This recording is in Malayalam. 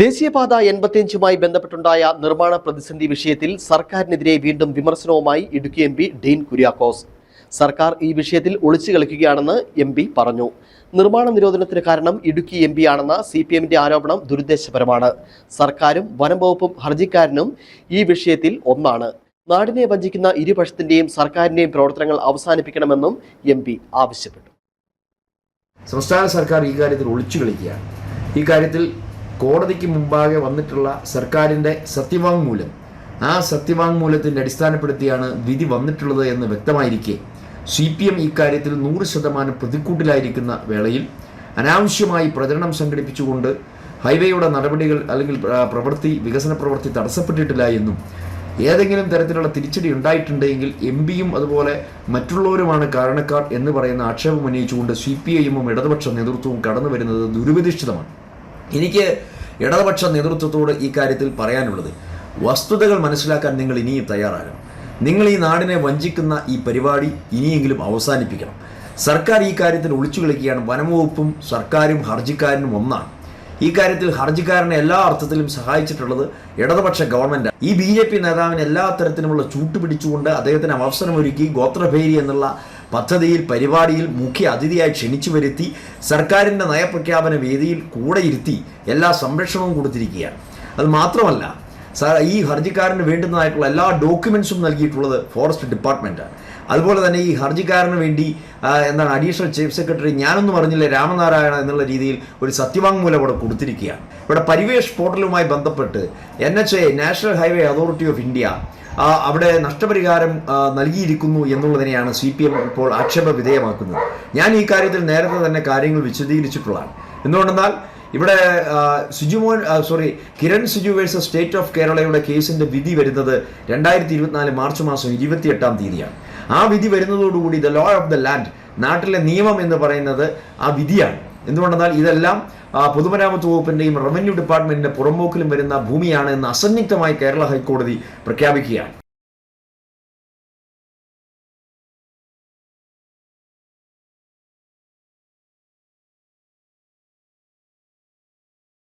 ദേശീയപാത എൺപത്തിയഞ്ചുമായി ബന്ധപ്പെട്ടുണ്ടായ നിർമ്മാണ പ്രതിസന്ധി വിഷയത്തിൽ സർക്കാരിനെതിരെ വീണ്ടും വിമർശനവുമായി ഇടുക്കി എം പി ഡീൻ കുര്യാക്കോസ്. സർക്കാർ ഈ വിഷയത്തിൽ ഒളിച്ചു കളിക്കുകയാണെന്ന് എം പി പറഞ്ഞു. നിർമ്മാണ നിരോധനത്തിന് കാരണം ഇടുക്കി എം പി ആണെന്ന സി പി എമ്മിന്റെ ആരോപണം ദുരുദ്ദേശപരമാണ്. സർക്കാരും വനം വകുപ്പും ഹർജിക്കാരനും ഈ വിഷയത്തിൽ ഒന്നാണ്. നാടിനെ വഞ്ചിക്കുന്ന ഇരുപക്ഷത്തിന്റെയും സർക്കാരിന്റെയും പ്രവർത്തനങ്ങൾ അവസാനിപ്പിക്കണമെന്നും എം പി ആവശ്യപ്പെട്ടു. സംസ്ഥാന സർക്കാർ ഈ കാര്യത്തിൽ ഒളിച്ചു കളിക്കുകയാണ്. ഈ കാര്യത്തിൽ കോടതിക്ക് മുമ്പാകെ വന്നിട്ടുള്ള സർക്കാരിന്റെ സത്യവാങ്മൂലം. ആ സത്യവാങ്മൂലത്തിന്റെ അടിസ്ഥാനപ്പെടുത്തിയാണ് വിധി വന്നിട്ടുള്ളത് എന്ന് വ്യക്തമായിരിക്കെ. സി പി എം ഇക്കാര്യത്തിൽ നൂറ് ശതമാനം പ്രതിക്കൂട്ടിലായിരിക്കുന്ന വേളയിൽ അനാവശ്യമായി പ്രചരണം സംഘടിപ്പിച്ചുകൊണ്ട് ഹൈവേയുടെ നടപടികൾ അല്ലെങ്കിൽ പ്രവൃത്തി വികസന പ്രവൃത്തി തടസ്സപ്പെട്ടിട്ടില്ല എന്നും ഏതെങ്കിലും തരത്തിലുള്ള തിരിച്ചടി ഉണ്ടായിട്ടുണ്ടെങ്കിൽ എം പിയും അതുപോലെ മറ്റുള്ളവരുമാണ് കാരണക്കാർ എന്ന് പറയുന്ന ആക്ഷേപം ഉന്നയിച്ചുകൊണ്ട് സി പി ഐഎമ്മും ഇടതുപക്ഷ നേതൃത്വവും കടന്നു വരുന്നത് ദുരുപദിഷ്ടിതമാണ് എനിക്ക് ഇടതുപക്ഷ നേതൃത്വത്തോട് ഈ കാര്യത്തിൽ പറയാനുള്ളത് വസ്തുതകൾ മനസ്സിലാക്കാൻ നിങ്ങൾ ഇനിയും തയ്യാറാകണം. നിങ്ങൾ ഈ നാടിനെ വഞ്ചിക്കുന്ന ഈ പരിപാടി ഇനിയെങ്കിലും അവസാനിപ്പിക്കണം. സർക്കാർ ഈ കാര്യത്തിൽ ഒളിച്ചു കളിക്കുകയാണ്. വനംവകുപ്പും സർക്കാരും ഹർജിക്കാരനും ഒന്നാണ്. ഈ കാര്യത്തിൽ ഹർജിക്കാരനെ എല്ലാ അർത്ഥത്തിലും സഹായിച്ചിട്ടുള്ളത് ഇടതുപക്ഷ ഗവൺമെന്റ് ഈ ബി ജെ പി നേതാവിന് എല്ലാ തരത്തിലുമുള്ള ചൂട്ടുപിടിച്ചുകൊണ്ട് അദ്ദേഹത്തിന് അവസരമൊരുക്കി ഗോത്രഭേരി എന്നുള്ള പദ്ധതിയിൽ പരിപാടിയിൽ മുഖ്യ അതിഥിയായി ക്ഷണിച്ചു വരുത്തി സർക്കാരിന്റെ നയപ്രഖ്യാപന വേദിയിൽ കൂടെ ഇരുത്തി എല്ലാ സംരക്ഷണവും കൊടുത്തിരിക്കുകയാണ്. അത് മാത്രമല്ല സാർ ഈ ഹർജിക്കാരന് വേണ്ടുന്നതായിട്ടുള്ള എല്ലാ ഡോക്യുമെൻസും നൽകിയിട്ടുള്ളത് ഫോറസ്റ്റ് ഡിപ്പാർട്ട്മെന്റാണ് അതുപോലെ തന്നെ ഈ ഹർജിക്കാരന് വേണ്ടി എന്താണ് അഡീഷണൽ ചീഫ് സെക്രട്ടറി ഞാനൊന്നും അറിഞ്ഞില്ല രാമനാരായണ എന്നുള്ള രീതിയിൽ ഒരു സത്യവാങ്മൂലം ഇവിടെ കൊടുത്തിരിക്കുകയാണ്. ഇവിടെ പരിവേഷ് പോർട്ടലുമായി ബന്ധപ്പെട്ട് N H A national highway authority of India അവിടെ നഷ്ടപരിഹാരം നൽകിയിരിക്കുന്നു എന്നുള്ളതിനെയാണ് സി പി എം ഇപ്പോൾ ആക്ഷേപ വിധേയമാക്കുന്നത്. ഞാൻ ഈ കാര്യത്തിൽ നേരത്തെ തന്നെ കാര്യങ്ങൾ വിശദീകരിച്ചിട്ടുള്ളതാണ്. എന്തുകൊണ്ടെന്നാൽ ഇവിടെ Sujumon sorry Kiran Suju versus state of കേരളയുടെ കേസിന്റെ വിധി വരുന്നത് രണ്ടായിരത്തി ഇരുപത്തിനാല് മാർച്ച് മാസം ഇരുപത്തിയെട്ടാം തീയതിയാണ്. ആ വിധി വരുന്നതോടുകൂടി the law of the land നാട്ടിലെ നിയമം എന്ന് പറയുന്നത് ആ വിധിയാണ്. എന്തുകൊണ്ടെന്നാൽ ഇതെല്ലാം പൊതുമരാമത്ത് വകുപ്പിന്റെയും റവന്യൂ ഡിപ്പാർട്ട്മെന്റിന്റെ പുറമ്പോക്കിലും വരുന്ന ഭൂമിയാണ് എന്ന് അസന്നിഗ്ധമായി കേരള ഹൈക്കോടതി പ്രഖ്യാപിക്കുകയാണ്.